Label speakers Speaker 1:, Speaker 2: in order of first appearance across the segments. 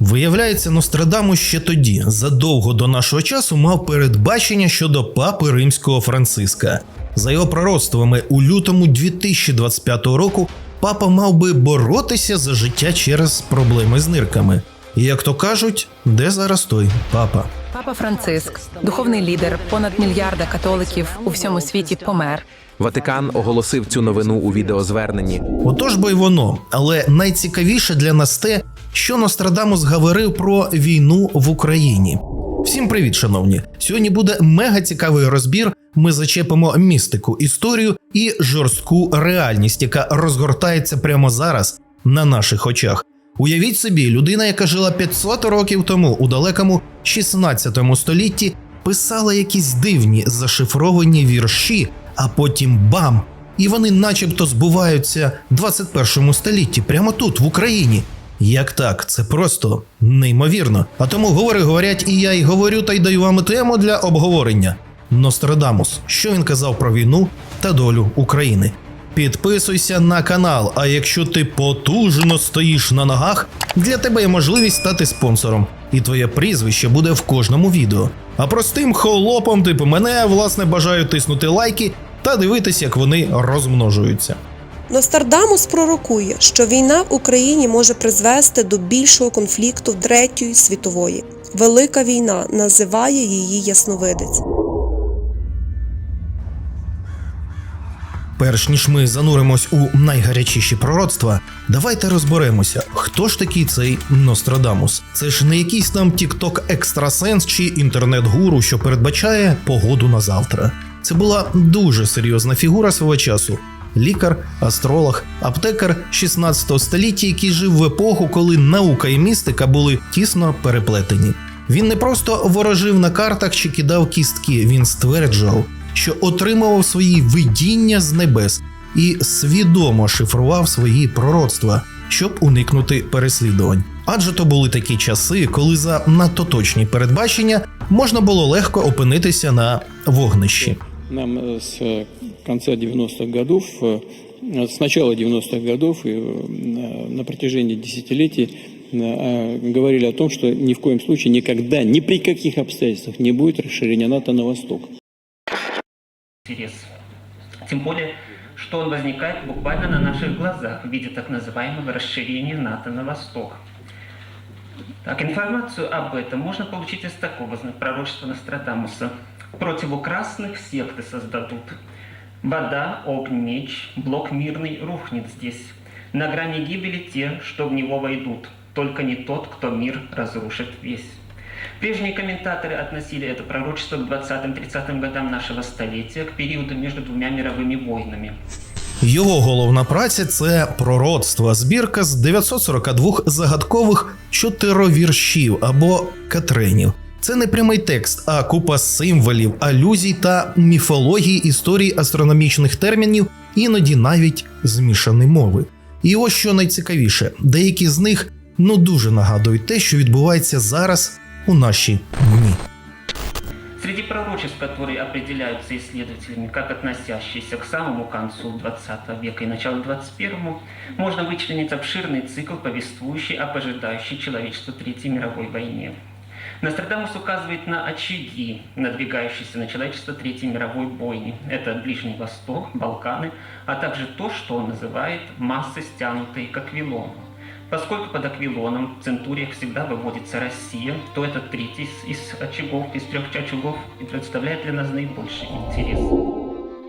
Speaker 1: Виявляється, Нострадамус ще тоді, задовго до нашого часу, мав передбачення щодо папи римського Франциска. За його пророцтвами, у лютому 2025 року папа мав би боротися за життя через проблеми з нирками. І як то кажуть, де зараз той папа?
Speaker 2: Папа Франциск, духовний лідер, понад мільярда католиків у всьому світі помер.
Speaker 3: Ватикан оголосив цю новину у відеозверненні.
Speaker 1: Отож бо й воно, але найцікавіше для нас те, що Нострадамус говорив про війну в Україні. Всім привіт, шановні! Сьогодні буде мега цікавий розбір. Ми зачепимо містику, історію і жорстку реальність, яка розгортається прямо зараз на наших очах. Уявіть собі, людина, яка жила 500 років тому у далекому 16 столітті, писала якісь дивні зашифровані вірші, а потім бам! І вони начебто збуваються в 21 столітті, прямо тут, в Україні. Як так? Це просто неймовірно. А тому говори, говорять, і я й говорю, та й даю вам тему для обговорення. Нострадамус, що він казав про війну та долю України. Підписуйся на канал. А якщо ти потужно стоїш на ногах, для тебе є можливість стати спонсором, і твоє прізвище буде в кожному відео. А простим холопом, типу мене, власне, бажаю тиснути лайки та дивитись, як вони розмножуються.
Speaker 4: Нострадамус пророкує, що війна в Україні може призвести до більшого конфлікту Третьої світової. Велика війна називає її Ясновидець.
Speaker 1: Перш ніж ми зануримось у найгарячіші пророцтва, давайте розберемося, хто ж такий цей Нострадамус. Це ж не якийсь там тікток екстрасенс чи інтернет-гуру, що передбачає погоду на завтра. Це була дуже серйозна фігура свого часу. Лікар, астролог, аптекар 16 століття, який жив в епоху, коли наука і містика були тісно переплетені. Він не просто ворожив на картах чи кидав кістки, він стверджував, що отримував свої видіння з небес і свідомо шифрував свої пророцтва, щоб уникнути переслідувань. Адже то були такі часи, коли за надто точні передбачення можна було легко опинитися на вогнищі.
Speaker 5: Нам с э, конца 90-х годов, э, с начала 90-х годов и э, на протяжении десятилетий э, говорили о том, что ни в коем случае никогда, ни при каких обстоятельствах не будет расширения НАТО на восток.
Speaker 6: интерес. Тем более, что он возникает буквально на наших глазах в виде так называемого расширения НАТО на восток. Так, информацию об этом можно получить из такого пророчества Нострадамуса. Противокрасных секты создадут. Вода, огонь, меч, блок мирный рухнет здесь. На грани гибели те, что в него войдут. Только не тот, кто мир разрушит весь. Прежние комментаторы относили это пророчество к 20-30 годам нашего столетия, к периоду между двумя мировыми войнами.
Speaker 1: Його головна праця це пророцтво, збірка з 942 загадкових чотировіршів або катренів. Це не прямий текст, а купа символів, алюзій та міфології історії астрономічних термінів, іноді навіть змішані мови. І ось що найцікавіше, деякі з них ну дуже нагадують те, що відбувається зараз у наші дні.
Speaker 6: Среди пророчеств, которые определяются исследователями как относящиеся к самому концу 20 века и началу 21 можно вычленить обширный цикл, повествующий об ожидающей человечество Третьей мировой войне. Нострадамус указывает на очаги, надвигающиеся на человечество Третьей мировой бойни. Это Ближний Восток, Балканы, а также то, что он называет массы, стянутые к Аквилону. Поскольку под Аквилоном в Центуриях всегда выводится Россия, то этот третий из, из очагов, из трех очагов и представляет для нас наибольший интерес.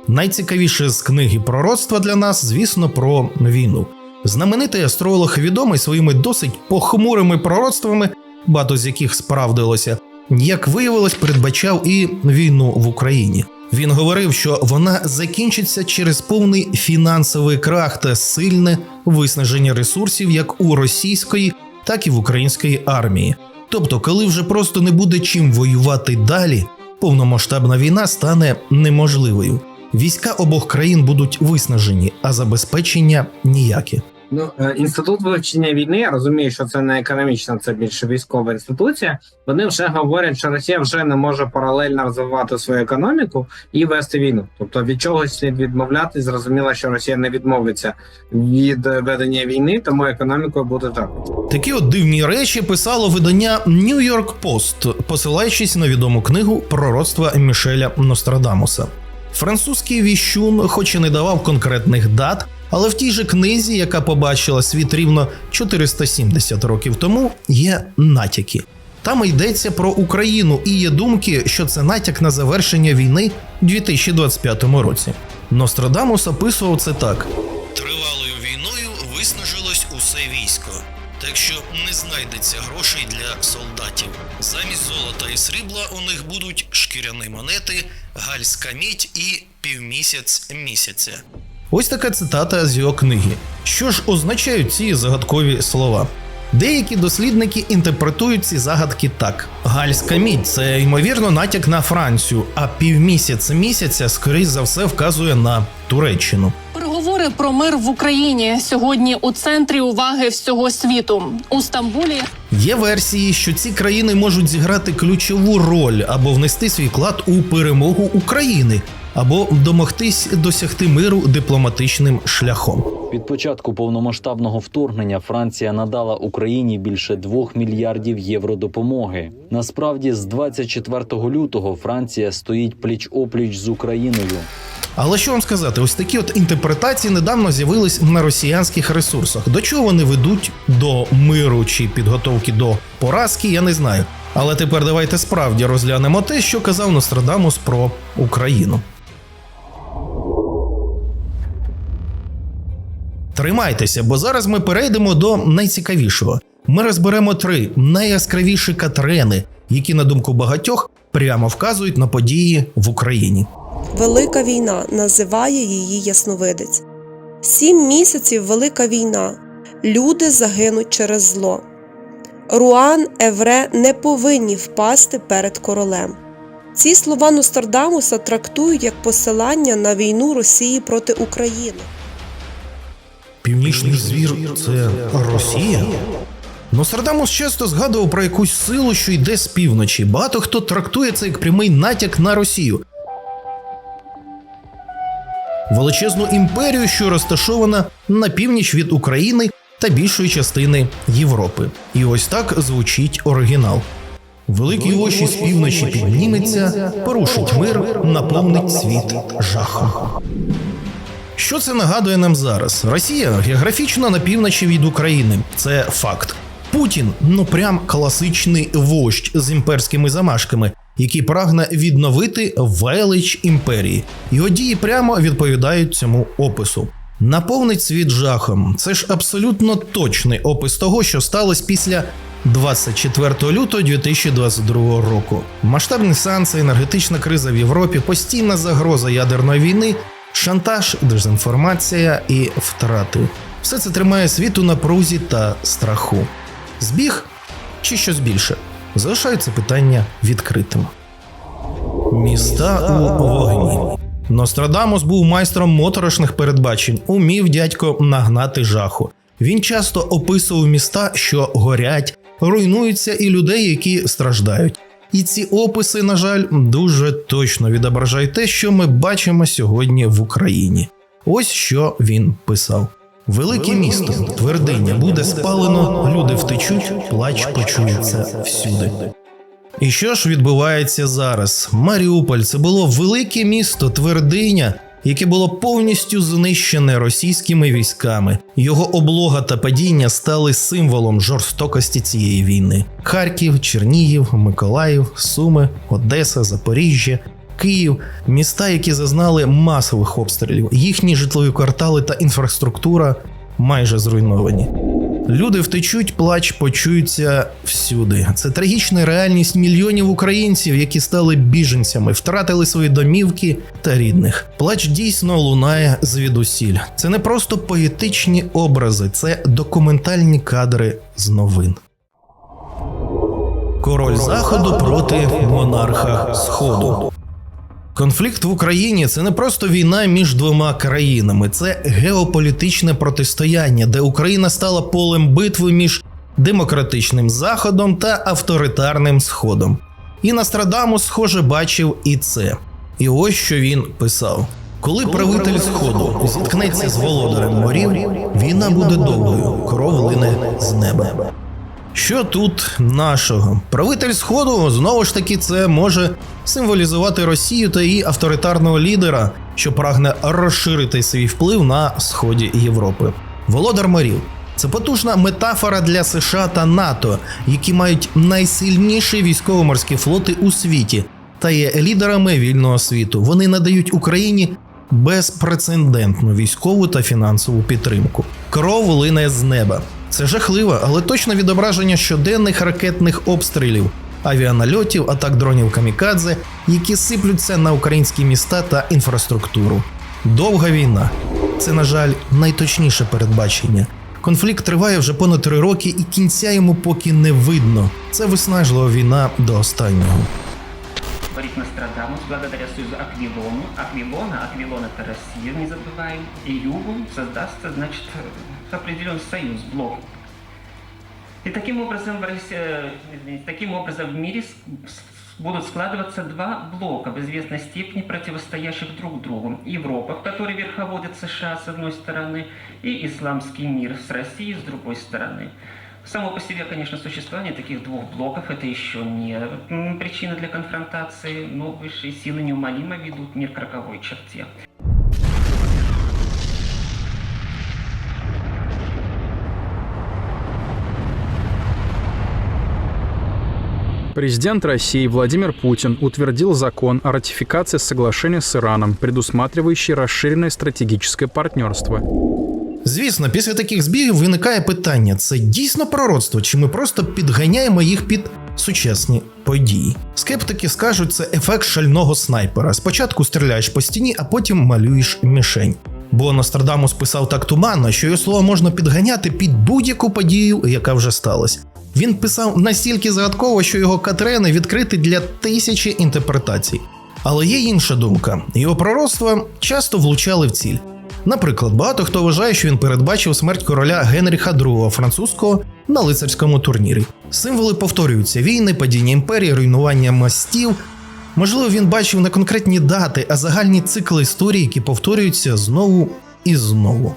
Speaker 1: Найцікавіше з книги пророцтва для нас, звісно, про війну. Знаменитий астролог, відомий своїми досить похмурими пророцтвами, багато з яких справдилося, як виявилось, передбачав і війну в Україні. Він говорив, що вона закінчиться через повний фінансовий крах та сильне виснаження ресурсів як у російської, так і в української армії. Тобто, коли вже просто не буде чим воювати далі, повномасштабна війна стане неможливою. Війська обох країн будуть виснажені, а забезпечення ніякі.
Speaker 7: Ну, е, інститут вивчення війни, я розумію, що це не економічна, це більше військова інституція. Вони вже говорять, що Росія вже не може паралельно розвивати свою економіку і вести війну. Тобто від чогось слід відмовлятись. Зрозуміло, що Росія не відмовиться від ведення війни, тому економікою буде так.
Speaker 1: Такі от дивні речі писало видання New York Post, посилаючись на відому книгу пророцтва Мішеля Нострадамуса. Французький віщун, хоч і не давав конкретних дат, але в тій же книзі, яка побачила світ рівно 470 років тому, є натяки. Там йдеться про Україну і є думки, що це натяк на завершення війни у 2025 році. Нострадамус описував це так: тривалою війною виснажилось усе військо, так що не знайдеться грошей для солдатів. Замість золота і срібла у них будуть шкіряні монети, гальська мідь і півмісяць місяця. Ось така цитата з його книги. Що ж означають ці загадкові слова? Деякі дослідники інтерпретують ці загадки так: гальська мідь це ймовірно натяк на Францію, а півмісяць місяця, скоріш за все, вказує на Туреччину.
Speaker 8: Переговори про мир в Україні сьогодні у центрі уваги всього світу у Стамбулі.
Speaker 1: Є версії, що ці країни можуть зіграти ключову роль або внести свій вклад у перемогу України, або домогтись досягти миру дипломатичним шляхом.
Speaker 9: Від початку повномасштабного вторгнення Франція надала Україні більше 2 мільярдів євро допомоги. Насправді, з 24 лютого Франція стоїть пліч опліч з Україною.
Speaker 1: Але що вам сказати, ось такі от інтерпретації недавно з'явились на росіянських ресурсах. До чого вони ведуть до миру чи підготовки до поразки, я не знаю. Але тепер давайте справді розглянемо те, що казав Нострадамус про Україну. Тримайтеся, бо зараз ми перейдемо до найцікавішого. Ми розберемо три найяскравіші катрени, які, на думку багатьох, прямо вказують на події в Україні.
Speaker 4: Велика війна називає її Ясновидець. Сім місяців велика війна. Люди загинуть через зло. Руан, Евре не повинні впасти перед королем. Ці слова Нострадамуса трактують як посилання на війну Росії проти України.
Speaker 1: Північний звір це Росія. Нострадамус часто згадував про якусь силу, що йде з півночі. Багато хто трактує це як прямий натяк на Росію. Величезну імперію, що розташована на північ від України та більшої частини Європи. І ось так звучить оригінал. Великий ощі з півночі підніметься, порушить мир, наповнить світ жахом. Що це нагадує нам зараз? Росія географічно на півночі від України. Це факт. Путін ну прям класичний вождь з імперськими замашками, який прагне відновити велич імперії. Його дії прямо відповідають цьому опису. Наповнить світ жахом. Це ж абсолютно точний опис того, що сталося після 24 лютого 2022 року. Масштабні санкції, енергетична криза в Європі, постійна загроза ядерної війни, шантаж, дезінформація і втрати. Все це тримає світ у напрузі та страху. Збіг чи щось більше? Залишаються питання відкритим. Міста у вогні. Нострадамус був майстром моторошних передбачень, умів дядько нагнати жаху. Він часто описував міста, що горять, руйнуються, і людей, які страждають. І ці описи, на жаль, дуже точно відображають те, що ми бачимо сьогодні в Україні. Ось що він писав: Велике місто, твердиня, буде спалено, люди втечуть, плач почується всюди. І що ж відбувається зараз? Маріуполь. Це було велике місто, твердиня, яке було повністю знищене російськими військами. Його облога та падіння стали символом жорстокості цієї війни. Харків, Чернігів, Миколаїв, Суми, Одеса, Запоріжжя. Київ, міста, які зазнали масових обстрілів, їхні житлові квартали та інфраструктура майже зруйновані. Люди втечуть, плач почуються всюди. Це трагічна реальність мільйонів українців, які стали біженцями, втратили свої домівки та рідних. Плач дійсно лунає звідусіль. Це не просто поетичні образи, це документальні кадри з новин. Король заходу проти монарха сходу. Конфлікт в Україні це не просто війна між двома країнами, це геополітичне протистояння, де Україна стала полем битви між демократичним заходом та авторитарним сходом. І Нострадамус, схоже, бачив і це. І ось що він писав: коли правитель сходу зіткнеться з володарем морів, війна буде довгою, кров лине з неба. Що тут нашого? Правитель Сходу знову ж таки це може символізувати Росію та її авторитарного лідера, що прагне розширити свій вплив на сході Європи. Володар морів це потужна метафора для США та НАТО, які мають найсильніші військово-морські флоти у світі та є лідерами вільного світу. Вони надають Україні безпрецедентну військову та фінансову підтримку. Кров лине з неба. Це жахливе, але точне відображення щоденних ракетних обстрілів, авіанальотів, атак дронів камікадзе, які сиплються на українські міста та інфраструктуру. Довга війна це, на жаль, найточніше передбачення. Конфлікт триває вже понад три роки, і кінця йому поки не видно. Це виснажлива війна до останнього.
Speaker 6: Говорит Нострадамус, благодаря союзу Аквилону. Аквилона, Аквилон это Россия, не забываем. И Югу создастся, значит, определенный союз, блок. И таким образом, в России, э, таким образом в мире будут складываться два блока в известной степени противостоящих друг другу. Европа, в которой верховодит США с одной стороны, и исламский мир с Россией с другой стороны. Само по себе, конечно, существование таких двух блоков это еще не причина для конфронтации, но высшие силы неумолимо ведут мир к роковой черте.
Speaker 10: Президент России Владимир Путин утвердил закон о ратификации соглашения с Ираном, предусматривающий расширенное стратегическое партнерство.
Speaker 1: Звісно, після таких збігів виникає питання: це дійсно пророцтво, чи ми просто підганяємо їх під сучасні події? Скептики скажуть, це ефект шального снайпера. Спочатку стріляєш по стіні, а потім малюєш мішень. Бо Нострадамус писав так туманно, що його слова можна підганяти під будь-яку подію, яка вже сталася. Він писав настільки загадково, що його катрени відкриті для тисячі інтерпретацій. Але є інша думка: його пророцтва часто влучали в ціль. Наприклад, багато хто вважає, що він передбачив смерть короля Генріха II французького на лицарському турнірі. Символи повторюються: війни, падіння імперії, руйнування мостів. Можливо, він бачив не конкретні дати, а загальні цикли історії, які повторюються знову і знову.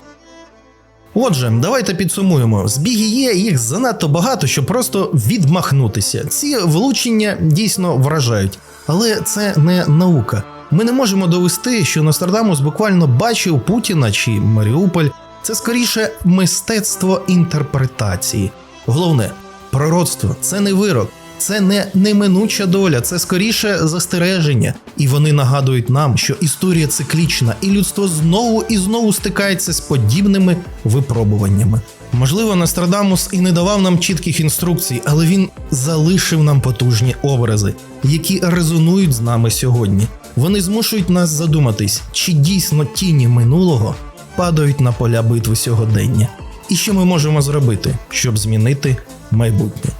Speaker 1: Отже, давайте підсумуємо. Збіги є, їх занадто багато, щоб просто відмахнутися. Ці влучення дійсно вражають, але це не наука. Ми не можемо довести, що Нострадамус буквально бачив Путіна чи Маріуполь. Це скоріше мистецтво інтерпретації. Головне, пророцтво це не вирок, це не неминуча доля, це скоріше застереження. І вони нагадують нам, що історія циклічна, і людство знову і знову стикається з подібними випробуваннями. Можливо, Нострадамус і не давав нам чітких інструкцій, але він залишив нам потужні образи, які резонують з нами сьогодні. Вони змушують нас задуматись, чи дійсно тіні минулого падають на поля битви сьогодення, і що ми можемо зробити, щоб змінити майбутнє.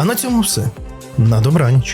Speaker 1: А на цьому все. На добраніч.